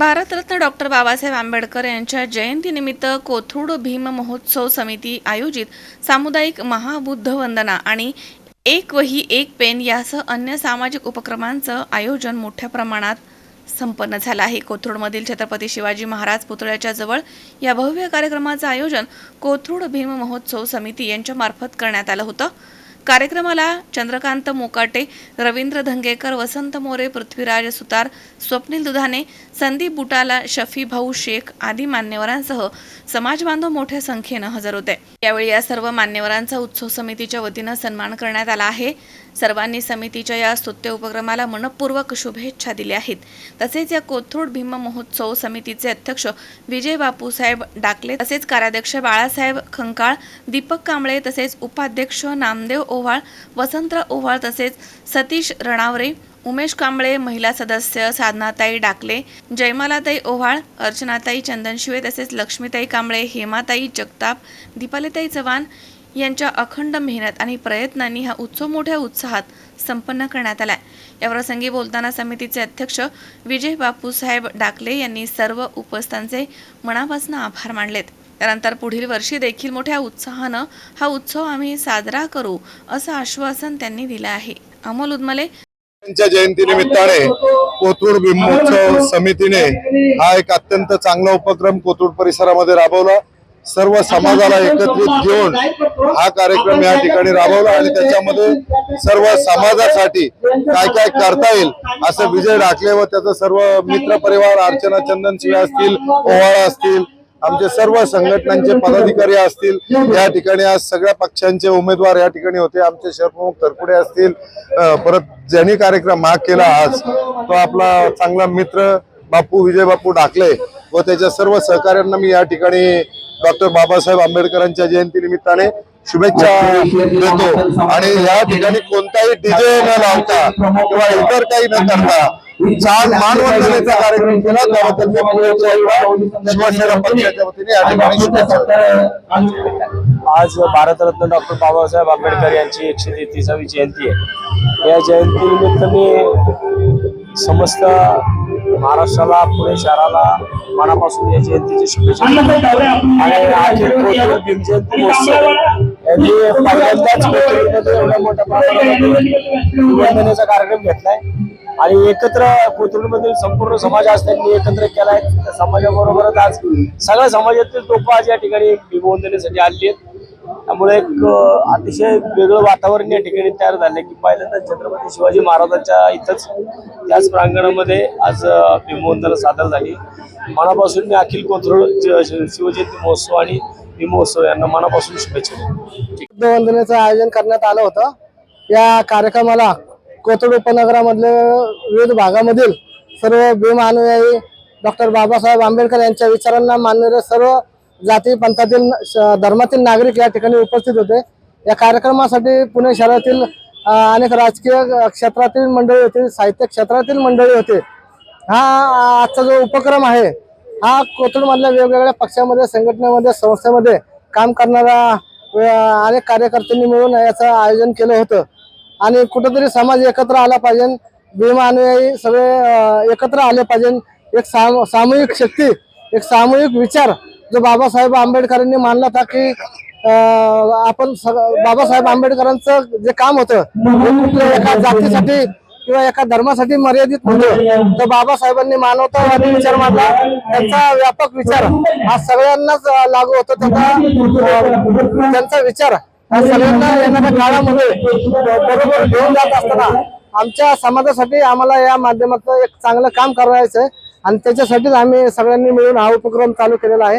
Bharat Ratna doctor Babasaheb Ambedkar यांच्या जयंतीनिमित्त कोथरूड भीम महोत्सव समिती आयोजित सामुदायिक महाबुद्ध वंदना आणि एक वही एक पेन यासह अन्य सामाजिक उपक्रमांचं आयोजन मोठ्या प्रमाणात संपन्न झालं आहे. कोथरूडमधील छत्रपती शिवाजी महाराज पुतळ्याच्या जवळ या भव्य कार्यक्रमाचं आयोजन कोथरूड भीम महोत्सव समिती यांच्यामार्फत करण्यात आलं होतं. कार्यक्रमाला चंद्रकांत मोकाटे रवींद्र धंगेकर वसंत मोरे पृथ्वीराज सुतार स्वप्नील दुधाने संदीप बुटाला शफी भाऊ शेख आदी मान्यवरांसह समाज बांधव मोठ्या संख्येनं हजर होते. यावेळी या सर्व मान्यवरांचा उत्सव समितीच्या वतीनं सन्मान करण्यात आला आहे. सर्वांनी समितीच्या या स्तुत्य उपक्रमाला मनपूर्वक शुभेच्छा दिल्या आहेत. तसेच या कोथरूड भीम महोत्सव समितीचे अध्यक्ष विजय बापूसाहेब डाकले तसेच कार्याध्यक्ष बाळासाहेब खंकाळ दीपक कांबळे तसेच उपाध्यक्ष नामदेव ओव्हाळ वसंतराव ओव्हाळ तसेच सतीश रणावरे उमेश कांबळे महिला सदस्य साधनाताई डाकले जयमालाताई ओव्हाळ अर्चनाताई चंदनशिवे तसेच लक्ष्मीताई कांबळे हेमाताई जगताप दीपालीताई चव्हाण यांच्या अखंड मेहनत आणि प्रयत्नांनी हा उत्सव मोठ्या उत्साहात संपन्न करण्यात आलाय. याप्रसंगी बोलताना समितीचे अध्यक्ष विजय बापूसाहेब डाकले यांनी सर्व उपस्थांचे मनापासून आभार मानलेत. त्यानंतर पुढील वर्षी देखील मोठ्या उत्साहानं हा उत्सव आम्ही साजरा करू असं आश्वासन त्यांनी दिलं आहे. अमोल उदमले. त्यांच्या जयंतीनिमित्ताने कोथरूड बिंबोत्सव समितीने हा एक अत्यंत चांगला उपक्रम कोथरूड परिसरामध्ये राबवला. सर्व समाजाला एकत्रित घेऊन हा कार्यक्रम या ठिकाणी राबवला आणि त्याच्यामध्ये सर्व समाजासाठी काय काय करता येईल असं विजय राखले व त्याचा सर्व मित्र परिवार अर्चना चंदन शिवे असतील ओवाळा असतील आमचे सर्व संघटनांचे पदाधिकारी असतील या ठिकाणी आज सगळ्या पक्षांचे उमेदवार या ठिकाणी होते. आमचे शहरप्रमुख तरपुडे असतील. परत ज्यांनी कार्यक्रम हा केला आज तो आपला चांगला मित्र बापू विजय बापू ढाकले व त्याच्या सर्व सहकार्यांना मी या ठिकाणी डॉक्टर बाबासाहेब आंबेडकरांच्या जयंती निमित्ताने शुभेच्छा देतो. आणि या ठिकाणी कोणताही डीजे न लावता किंवा इतर काही न करता छान मानवंदनेचा कार्यक्रम केला त्याबद्दल मी पुण्याच्या शिवसेना पक्षाच्या वतीने या ठिकाणी शुभेच्छा देतो. आज भारतरत्न डॉक्टर बाबासाहेब आंबेडकर यांची एकशे तेहतीसावी जयंती आहे या जयंतीनिमित्त मी समस्त महाराष्ट्राला पुणे शहराला मनापासून या जयंतीची शुभेच्छा. आणि आज भीमजयंती महोत्सव यांनी पहिल्यांदाच कोथरूडमध्ये एवढ्या मोठ्या प्रमाणामध्ये वंदनेचा कार्यक्रम घेतलाय आणि एकत्र कोथरूडमधील संपूर्ण समाज आज त्यांनी एकत्र केला त्या समाजाबरोबरच आज सगळ्या समाजातील लोक आज या ठिकाणी भीमवंदनेसाठी आली आहेत. त्यामुळे एक अतिशय वेगळं वातावरण या ठिकाणी तयार झालं की पहिल्यांदा छत्रपती शिवाजी महाराजांच्या इथंच त्याच प्रांगणामध्ये आज अं, भीमवंदना सादर झाली. मनापासून मी अखिल कोथरूड शिवजयंती महोत्सव आणि भीमहोत्सव यांना मनापासून शुभेच्छा देतो. वंदनेचं आयोजन करण्यात आलं होतं. या कार्यक्रमाला कोथरूड उपनगरामधल्या विविध भागामधील सर्व भीमानुयायी डॉक्टर बाबासाहेब आंबेडकर यांच्या विचारांना मानणारे सर्व जाती पंथातील श- धर्मातील नागरिक या ठिकाणी उपस्थित होते. या कार्यक्रमासाठी पुणे शहरातील अनेक राजकीय क्षेत्रातील मंडळी होती साहित्य क्षेत्रातील मंडळी होते. हा आजचा जो उपक्रम आहे हा कोथरूडमधल्या वेगवेगळ्या पक्षामध्ये संघटनेमध्ये संस्थेमध्ये काम करणाऱ्या अनेक कार्यकर्त्यांनी मिळून याचं आयोजन केलं होतं. आणि कुठंतरी समाज एकत्र आला पाहिजे. भीमा अनुयायी सगळे एकत्र आले पाहिजे. एक साम सामूहिक शक्ती एक सामूहिक विचार जो बाबासाहेब आंबेडकरांनी मानला होता की आपण सग- बाबासाहेब आंबेडकरांचं जे काम होतं कुठल्या एका जातीसाठी किंवा एका धर्मासाठी मर्यादित नव्हतं तर बाबासाहेबांनी मानवतावादी विचार मानला. त्यांचा व्यापक विचार हा सगळ्यांनाच लागू होतो. त्याचा त्यांचा विचार सगळ्यांना येणाऱ्या काळामध्ये बरोबर घेऊन जात असताना आमच्या समाजासाठी आम्हाला या माध्यमातून एक चांगलं काम करायचं आहे आणि त्याच्यासाठीच आम्ही सगळ्यांनी मिळून हा उपक्रम चालू केलेला आहे.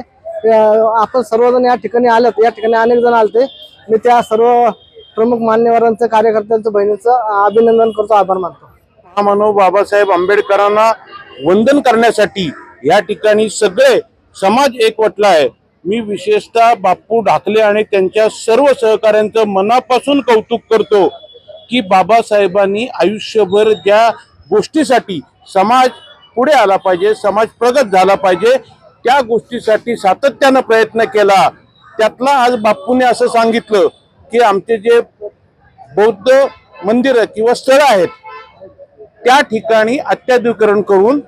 आपण सर्वजण या ठिकाणी आलेत. या ठिकाणी अनेक जण आलते. मी त्या सर्व प्रमुख मान्यवरांचं कार्यकर्त्यांचं बहिणीचं अभिनंदन करतो. आभार मानतो. महामानव बाबासाहेब आंबेडकरांना वंदन करण्यासाठी या ठिकाणी सगळे समाज एकवटला आहे. मी विशेषतः बापू ढाकले आणि त्यांच्या सर्व सहकाऱ्यांचं मनापासून कौतुक करतो की बाबासाहेबांनी आयुष्यभर ज्या गोष्टीसाठी समाज पुढे आला पाहिजे समाज प्रगत झाला पाहिजे. त्या गोष्टीसाठी सातत्यानं प्रयत्न केला. त्यातला आज बाप्पूने असं सांगितलं की आमचे जे बौद्ध मंदिरं किंवा स्थळं आहेत त्या ठिकाणी अत्याधिकरण करून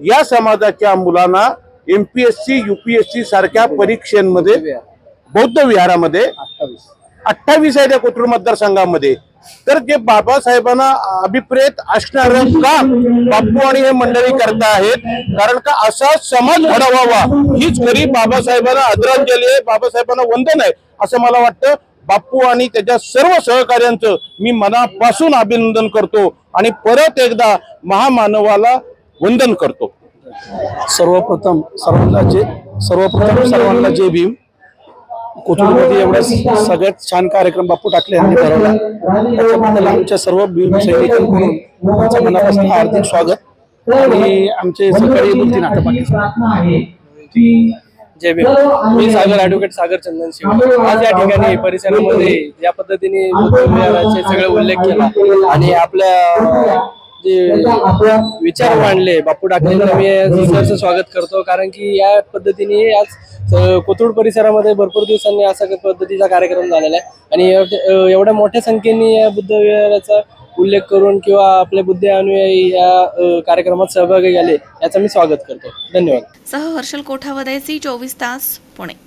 या समाजाच्या मुलांना एमपीएससी युपीएससी सारख्या परीक्षांमध्ये बौद्ध विहारामध्ये अठ्ठावीस. आहे त्या कोथरूड मतदारसंघामध्ये. तर जे बाबासाहेबांना अभिप्रेत असणार काम बापू आणि हे मंडळी करता आहेत. कारण का असा समाज घडवावा हीच खरी बाबासाहेबांना आदरांजली आहे बाबासाहेबांना वंदन आहे असं मला वाटतं. बापू आणि त्याच्या सर्व सहकार्यांचं मी मनापासून अभिनंदन करतो आणि परत एकदा महामानवाला वंदन करतो. सर्वप्रथम सर्वांना जे सर्वप्रथम सर्वांना जय भीम. कोथरूडमध्ये एवढा सगळ्यात छान कार्यक्रम बापू टाकले यांनी ठरवला त्याच्याबद्दल आमच्या सर्व भीम सैनिकांकडून त्यांचं मनापासून हार्दिक स्वागत. आणि आमचे सकाळी दोन नाटक जय भीम. मी सागर ऍडव्होकेट सागर चंदन शिव आज या ठिकाणी परिसरामध्ये ज्या पद्धतीने बुद्ध सगळे उल्लेख केला आणि आपल्या जे विचार मांडले बापू डाकलेंना मी सहर्ष स्वागत करतो. कारण की या पद्धतीने आज कोथरूड परिसरामध्ये भरपूर दिवसांनी असा पद्धतीचा कार्यक्रम झालेला आहे. आणि एवढ्या मोठ्या संख्येने या बुद्ध विहाराचा उल्लेख करून किंवा आपले बुद्ध अनुयायी या कार्यक्रमात सहभागी झाले याचं मी स्वागत करतो. धन्यवाद. सह हर्षल कोठावदेसी चोवीस तास पुणे.